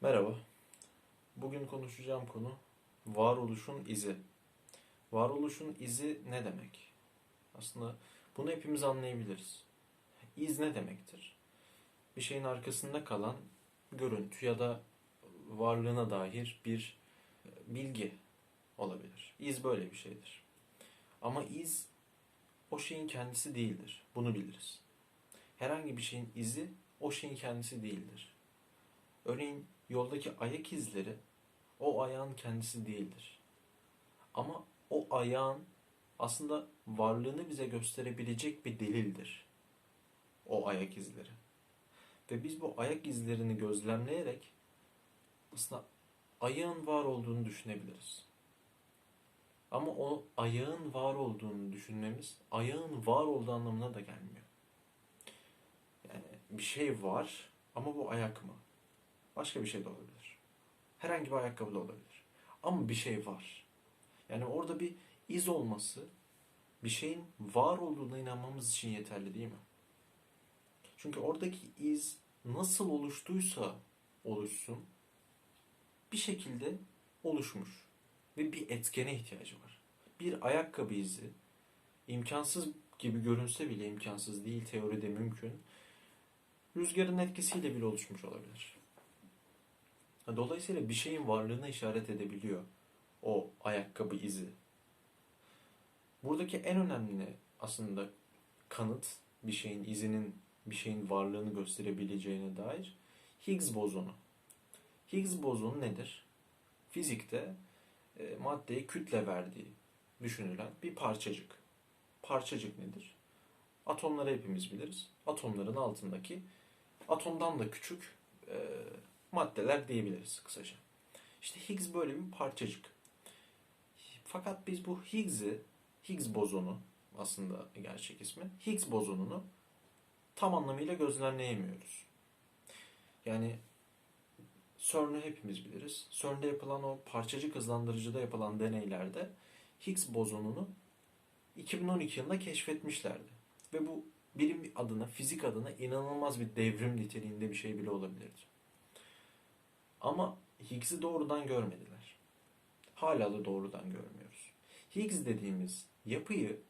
Merhaba. Bugün konuşacağım konu varoluşun izi. Varoluşun izi ne demek? Aslında bunu hepimiz anlayabiliriz. İz ne demektir? Bir şeyin arkasında kalan görüntü ya da varlığına dair bir bilgi olabilir. İz böyle bir şeydir. Ama iz o şeyin kendisi değildir. Bunu biliriz. Herhangi bir şeyin izi o şeyin kendisi değildir. Örneğin yoldaki ayak izleri o ayağın kendisi değildir. Ama o ayağın aslında varlığını bize gösterebilecek bir delildir. O ayak izleri. Ve biz bu ayak izlerini gözlemleyerek aslında ayağın var olduğunu düşünebiliriz. Ama o ayağın var olduğunu düşünmemiz ayağın var olduğu anlamına da gelmiyor. Yani bir şey var ama bu ayak mı? Başka bir şey de olabilir. Herhangi bir ayakkabı da olabilir. Ama bir şey var. Yani orada bir iz olması bir şeyin var olduğuna inanmamız için yeterli değil mi? Çünkü oradaki iz nasıl oluştuysa oluşsun bir şekilde oluşmuş ve bir etkene ihtiyacı var. Bir ayakkabı izi imkansız gibi görünse bile imkansız değil teoride mümkün. Rüzgarın etkisiyle bile oluşmuş olabilir. Dolayısıyla bir şeyin varlığına işaret edebiliyor o ayakkabı izi. Buradaki en önemli aslında kanıt bir şeyin izinin bir şeyin varlığını gösterebileceğine dair Higgs bozonu. Higgs bozonu nedir? Fizikte e, maddeye kütle verdiği düşünülen bir parçacık. Parçacık nedir? Atomları hepimiz biliriz. Atomların altındaki atomdan da küçük e, maddeler diyebiliriz kısaca. İşte Higgs böyle bir parçacık. Fakat biz bu Higgs'i, Higgs bozonu aslında gerçek ismi, Higgs bozonunu tam anlamıyla gözlemleyemiyoruz. Yani CERN'ü hepimiz biliriz. CERN'de yapılan o parçacık hızlandırıcıda yapılan deneylerde Higgs bozonunu 2012 yılında keşfetmişlerdi. Ve bu bilim adına, fizik adına inanılmaz bir devrim niteliğinde bir şey bile olabilirdi. Ama Higgs'i doğrudan görmediler. Hala da doğrudan görmüyoruz. Higgs dediğimiz yapıyı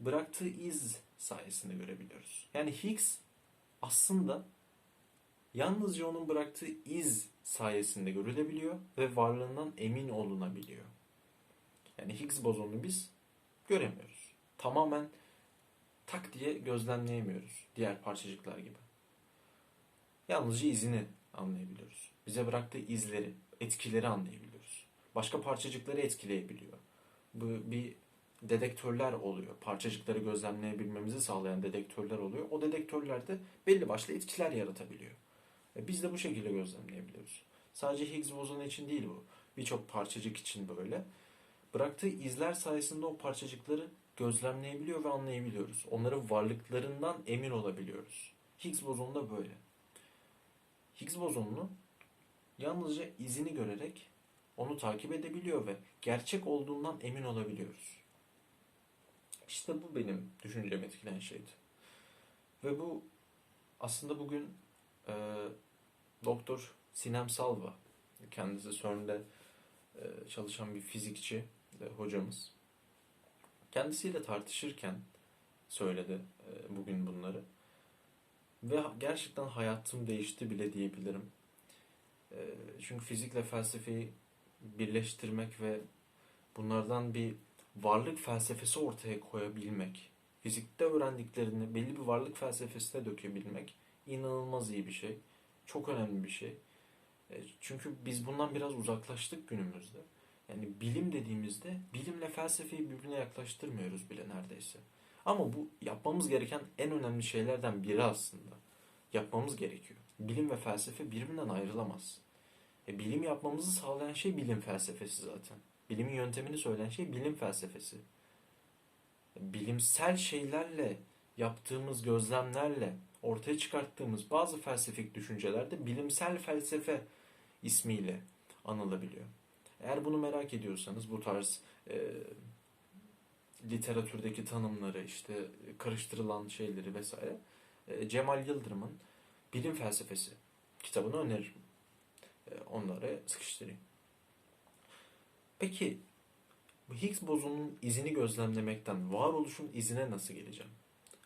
bıraktığı iz sayesinde görebiliyoruz. Yani Higgs aslında yalnızca onun bıraktığı iz sayesinde görülebiliyor ve varlığından emin olunabiliyor. Yani Higgs bozonunu biz göremiyoruz. Tamamen tak diye gözlemleyemiyoruz diğer parçacıklar gibi. Yalnızca izini anlayabiliyoruz. Bize bıraktığı izleri, etkileri anlayabiliyoruz. Başka parçacıkları etkileyebiliyor. Bu bir dedektörler oluyor. Parçacıkları gözlemleyebilmemizi sağlayan dedektörler oluyor. O dedektörler de belli başlı etkiler yaratabiliyor. Ve biz de bu şekilde gözlemleyebiliyoruz. Sadece Higgs bozonu için değil bu. Birçok parçacık için böyle. Bıraktığı izler sayesinde o parçacıkları gözlemleyebiliyor ve anlayabiliyoruz. Onların varlıklarından emin olabiliyoruz. Higgs bozonu da böyle. Higgs bozonunu yalnızca izini görerek onu takip edebiliyor ve gerçek olduğundan emin olabiliyoruz. İşte bu benim düşüncemi etkileyen şeydi. Ve bu aslında bugün e, Doktor Sinem Salva, kendisi CERN'de e, çalışan bir fizikçi e, hocamız. Kendisiyle tartışırken söyledi e, bugün bunları. Ve gerçekten hayatım değişti bile diyebilirim. E, çünkü fizikle felsefeyi birleştirmek ve bunlardan bir varlık felsefesi ortaya koyabilmek, fizikte öğrendiklerini belli bir varlık felsefesine dökebilmek inanılmaz iyi bir şey. Çok önemli bir şey. E, çünkü biz bundan biraz uzaklaştık günümüzde. Yani bilim dediğimizde bilimle felsefeyi birbirine yaklaştırmıyoruz bile neredeyse. Ama bu yapmamız gereken en önemli şeylerden biri aslında. Yapmamız gerekiyor. Bilim ve felsefe birbirinden ayrılamaz. E, bilim yapmamızı sağlayan şey bilim felsefesi zaten. Bilimin yöntemini söyleyen şey bilim felsefesi. E, bilimsel şeylerle yaptığımız gözlemlerle ortaya çıkarttığımız bazı felsefik düşünceler de bilimsel felsefe ismiyle anılabiliyor. Eğer bunu merak ediyorsanız bu tarz e, literatürdeki tanımları işte karıştırılan şeyleri vesaire e, Cemal Yıldırım'ın Bilim Felsefesi kitabını öneririm. e, onları sıkıştırayım. Peki Higgs bozonunun izini gözlemlemekten varoluşun izine nasıl geleceğim?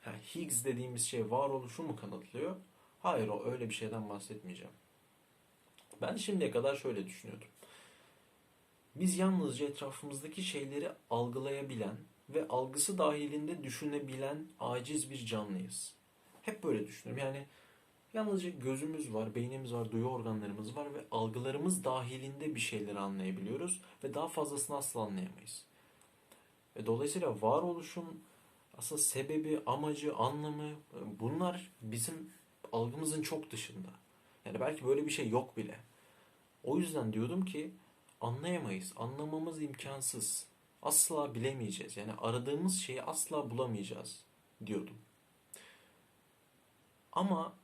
Ha, Higgs dediğimiz şey varoluşu mu kanıtlıyor? Hayır o öyle bir şeyden bahsetmeyeceğim. Ben şimdiye kadar şöyle düşünüyordum. Biz yalnızca etrafımızdaki şeyleri algılayabilen ve algısı dahilinde düşünebilen aciz bir canlıyız. Hep böyle düşünüyorum. Yani yalnızca gözümüz var, beynimiz var, duyu organlarımız var ve algılarımız dahilinde bir şeyleri anlayabiliyoruz ve daha fazlasını asla anlayamayız. Ve dolayısıyla varoluşun aslında sebebi, amacı, anlamı bunlar bizim algımızın çok dışında. Yani belki böyle bir şey yok bile. O yüzden diyordum ki anlayamayız. Anlamamız imkansız. Asla bilemeyeceğiz. Yani aradığımız şeyi asla bulamayacağız diyordum. Ama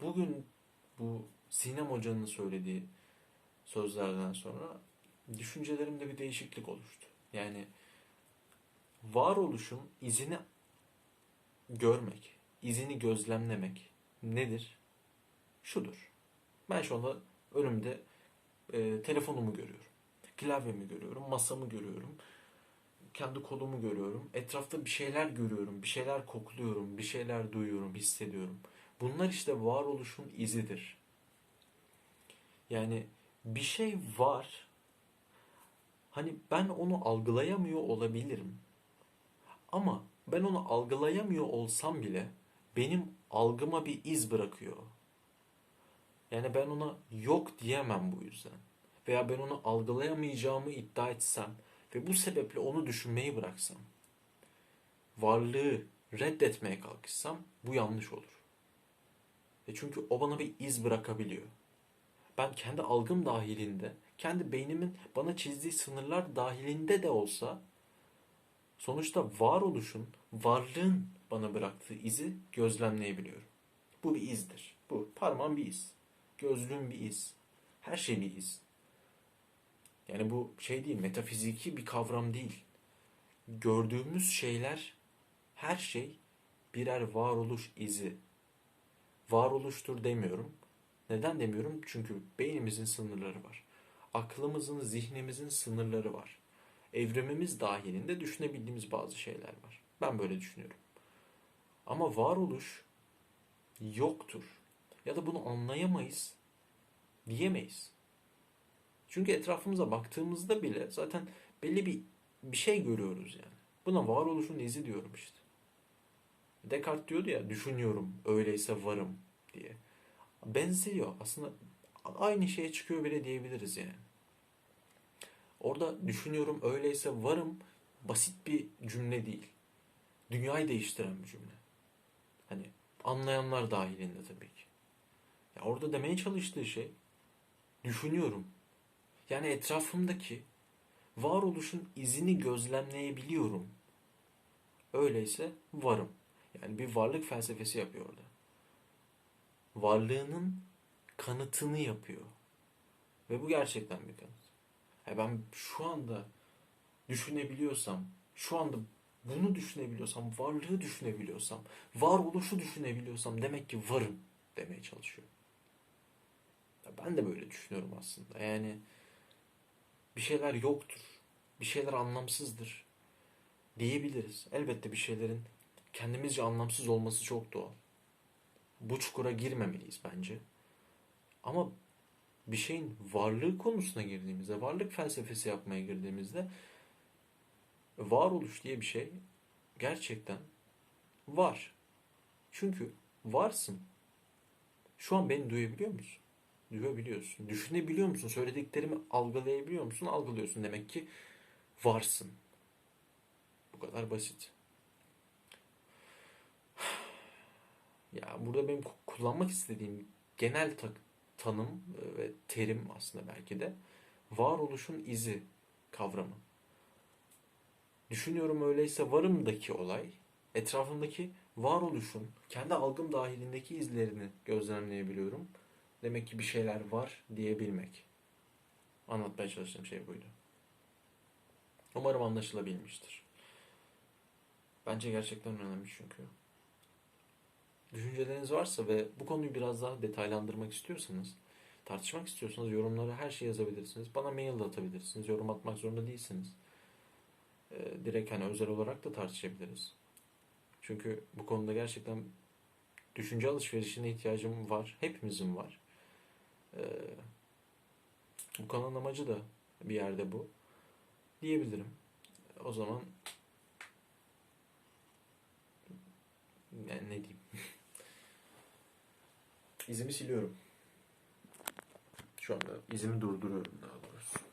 bugün bu Sinem Hoca'nın söylediği sözlerden sonra düşüncelerimde bir değişiklik oluştu. Yani varoluşun izini görmek, izini gözlemlemek nedir? Şudur. Ben şu anda önümde e, telefonumu görüyorum. Klavyemi görüyorum, masamı görüyorum. Kendi kolumu görüyorum. Etrafta bir şeyler görüyorum, bir şeyler kokluyorum, bir şeyler duyuyorum, hissediyorum. Bunlar işte varoluşun izidir. Yani bir şey var. Hani ben onu algılayamıyor olabilirim. Ama ben onu algılayamıyor olsam bile benim algıma bir iz bırakıyor. Yani ben ona yok diyemem bu yüzden. Veya ben onu algılayamayacağımı iddia etsem ve bu sebeple onu düşünmeyi bıraksam, varlığı reddetmeye kalkışsam bu yanlış olur. E çünkü o bana bir iz bırakabiliyor. Ben kendi algım dahilinde, kendi beynimin bana çizdiği sınırlar dahilinde de olsa sonuçta varoluşun, varlığın bana bıraktığı izi gözlemleyebiliyorum. Bu bir izdir. Bu parmağım bir iz. Gözlüğüm bir iz. Her şey bir iz. Yani bu şey değil, metafiziki bir kavram değil. Gördüğümüz şeyler, her şey birer varoluş izi. Varoluştur demiyorum. Neden demiyorum? Çünkü beynimizin sınırları var. Aklımızın, zihnimizin sınırları var. Evrimimiz dahilinde düşünebildiğimiz bazı şeyler var. Ben böyle düşünüyorum. Ama varoluş yoktur. Ya da bunu anlayamayız diyemeyiz. Çünkü etrafımıza baktığımızda bile zaten belli bir bir şey görüyoruz yani. Buna varoluşun izi diyorum işte. Descartes diyordu ya düşünüyorum öyleyse varım diye. Benziyor aslında aynı şeye çıkıyor bile diyebiliriz yani. Orada düşünüyorum öyleyse varım basit bir cümle değil. Dünyayı değiştiren bir cümle. Hani anlayanlar dahilinde tabii ki. Ya orada demeye çalıştığı şey düşünüyorum. Yani etrafımdaki varoluşun izini gözlemleyebiliyorum. Öyleyse varım. Yani bir varlık felsefesi yapıyor orada. Varlığının kanıtını yapıyor. Ve bu gerçekten bir kanıt. Yani ben şu anda düşünebiliyorsam, şu anda bunu düşünebiliyorsam, varlığı düşünebiliyorsam, varoluşu düşünebiliyorsam demek ki varım demeye çalışıyor. Ben de böyle düşünüyorum aslında. Yani bir şeyler yoktur. Bir şeyler anlamsızdır diyebiliriz. Elbette bir şeylerin kendimizce anlamsız olması çok doğal. Bu çukura girmemeliyiz bence. Ama bir şeyin varlığı konusuna girdiğimizde, varlık felsefesi yapmaya girdiğimizde varoluş diye bir şey gerçekten var. Çünkü varsın. Şu an beni duyabiliyor musun? Duyabiliyorsun. Düşünebiliyor musun? Söylediklerimi algılayabiliyor musun? Algılıyorsun. Demek ki varsın. Bu kadar basit. Ya burada benim kullanmak istediğim genel tanım e, ve terim aslında belki de varoluşun izi kavramı. Düşünüyorum öyleyse varımdaki olay etrafımdaki varoluşun kendi algım dahilindeki izlerini gözlemleyebiliyorum. Demek ki bir şeyler var diyebilmek. Anlatmaya çalıştığım şey buydu. Umarım anlaşılabilmiştir. Bence gerçekten önemli çünkü. Düşünceleriniz varsa ve bu konuyu biraz daha detaylandırmak istiyorsanız Tartışmak istiyorsanız yorumlara her şey yazabilirsiniz. Bana mail de atabilirsiniz. Yorum atmak zorunda değilsiniz. Ee, direkt hani özel olarak da tartışabiliriz. Çünkü bu konuda gerçekten düşünce alışverişine ihtiyacım var. Hepimizin var. Ee, bu kanalın amacı da bir yerde bu. Diyebilirim. O zaman yani ne diyeyim? İzimi siliyorum. Şu anda izimi durduruyorum daha